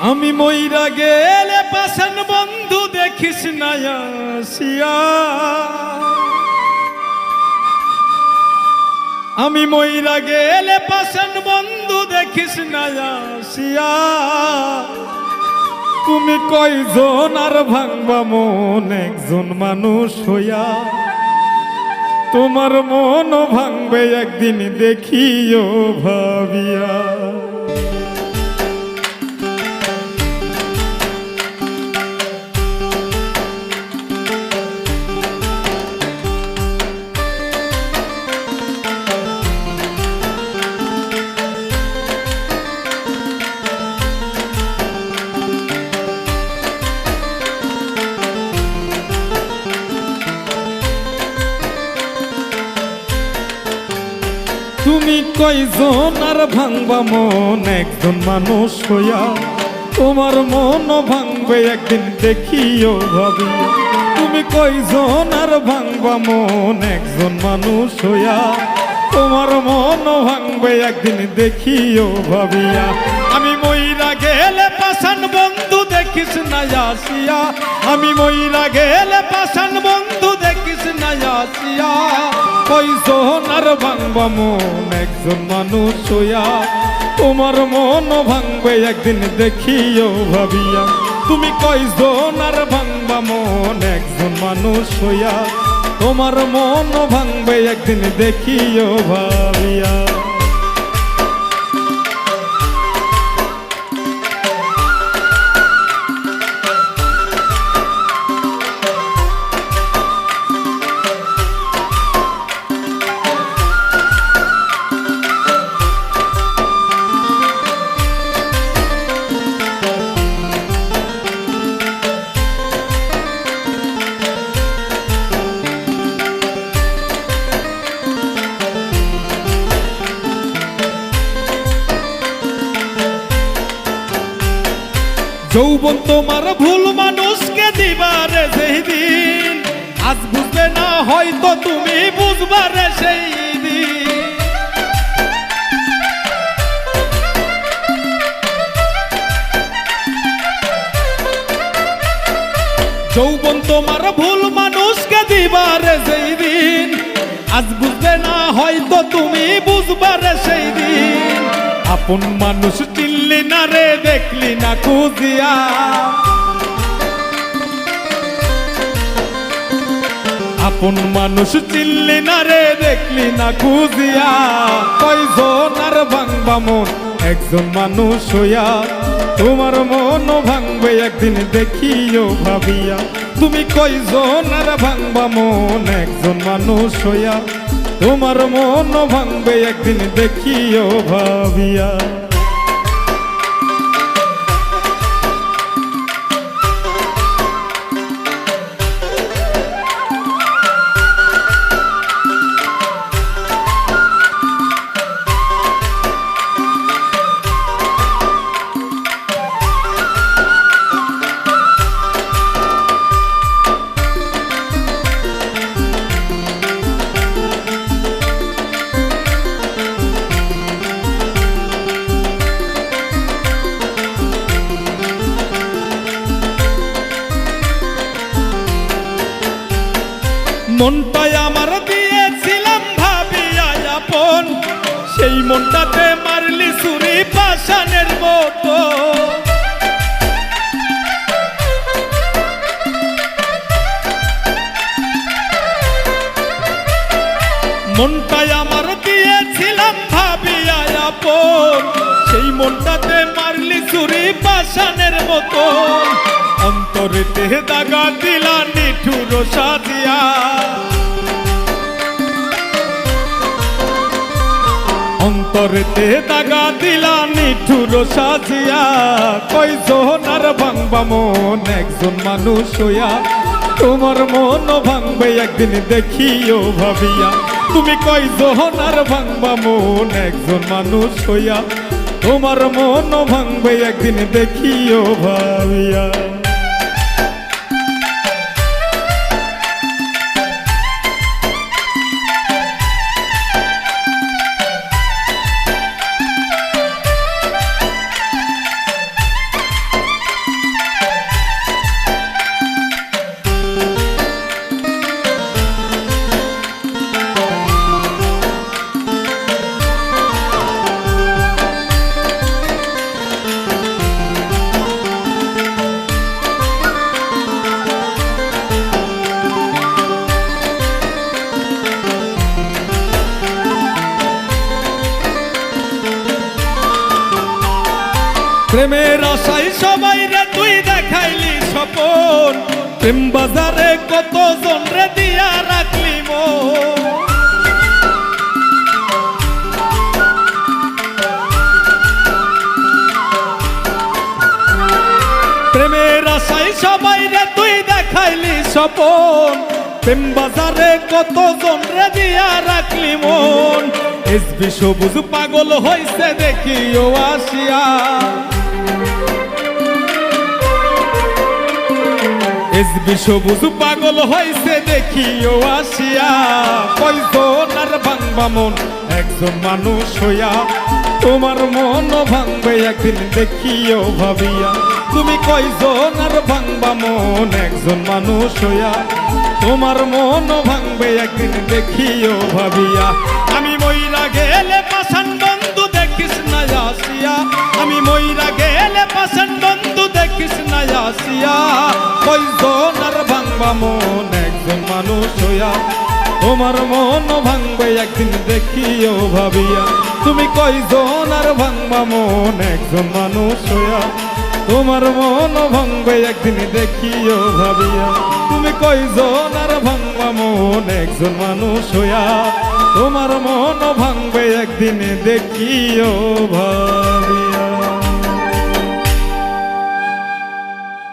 আমি মইরা গেলে পাশান বন্ধু দেখিস না আসিয়া। আমি মইরা গেলে পাশান বন্ধু দেখিস না আসিয়া। তুমি কয়জন আর ভাঙবা মন? একজন মানুষ হইয়া। তোমার মনও ভাঙবে একদিন দেখিও ভাবিয়া। তুমি কয়জন আর ভাঙবা মন? একজন মানুষ হইয়া তোমার মন ভাঙবে, একদিন দেখিও ভাবি। তুমি কয়জন আর ভাঙবা মন? একজন মানুষ হইয়া তোমার মন ভাঙবে, একদিন দেখিও ভাবিয়া আমি মইরা গেলে পাশান বন্ধু দেখিস না আসিয়া। আমি মইরা গেলে পাশান বন্ধু দেখিস না আসিয়া। কয়জন আর ভাঙবা মন, একজন মানুষ হইয়া তোমার মন ভাঙবে, একদিন দেখিও ভাবিয়া। তুমি কয়জন আর ভাঙবা মন, একজন মানুষ হইয়া তোমার মন ভাঙবে, একদিন দেখিও ভাবিয়া। যৌবন তোমার ভুল মানুষকে দিবারে সেই দিন। আজ বুঝবে না হয়তো তুমি বুঝবারে সেই দিন। যৌবন তোমার ভুল মানুষকে দিবারে সেই দিন। আজ বুঝবে না হয়তো তুমি বুঝবারে সেই দিন। আপন মানুষ চিনলি না রে, দেখলি না খুঁজিয়া। আপন মানুষ চিনলি না রে, দেখলি না খুঁজিয়া। কয়জন আর ভাঙবা মন, একজন মানুষ হইয়া। তোমার মন ভাঙবে একদিন, দেখিও ভাবিয়া। তুমি কয়জন আর ভাঙবা মন, একজন মানুষ হইয়া। তোমার মন ভাঙবে একদিন দেখিও ভাবিয়া। মনটাই আমার দিয়েছিলাম ভাবিয়া আপন। সেই মনটাতে মারলি সুরি পাশানের মতো মনটাই আমার দিয়েছিলাম ভাবিয়া আপন। সেই মনটাতে মারলি চুরি পাশানের মতো অন্তরে অন্তরেতে দাগা অন্তরেতে দাগা দিলা নিঠুর সাজিয়া কয়জন আর ভাঙবা মন, একজন মানুষ হইয়া। তোমার মন ভাঙবে একদিন দেখিও ভাবিয়া। তুমি কয়জন আর ভাঙবা মন, একজন মানুষ হইয়া। তোমার মন ভাঙবে একদিন দেখিও ভাবিয়া। প্রেমের আশাই সবাই রে তুই দেখাইলি স্বপন। প্রেম বাজারে কত জন রে দিয়া রাখলি মন? প্রেমের আশাই সবাই রে তুই দেখাইলি স্বপন। প্রেম বাজারে কত জন রে দিয়া রাখলি মন? এসবি সবুজ পাগল হইছে দেখি ও আসিয়া। সবুজ পাগল হইছে দেখি আসিয়া কয়জন আর ভাঙবা মন, একজন মানুষ হইয়া। তোমার মন ভাঙবে একদিন দেখিও ভাবিয়া, তুমি কয়জন আর ভাঙবা মন, একজন মানুষ হইয়া। তোমার মন ভাঙবে একদিন দেখিও ভাবিয়া। আমি মইরা গেলে পাশান বন্ধু দেখিস না আসিয়া, আমি মইরা গেলে আসিয়া কয়জন আর ভাঙবা মন, একজন মানুষ হইয়া। তোমার মন ভাঙবে একদিন দেখিও ভাবিয়া। তুমি কয়জন আর ভাঙবা মন, একজন মানুষ হইয়া। তোমার মন ভাঙবে একদিন দেখিও ভাবিয়া। তুমি কয়জন আর ভাঙবা মন, একজন মানুষ হইয়া। তোমার মন ভাঙবে একদিন দেখিও ভাবিয়া।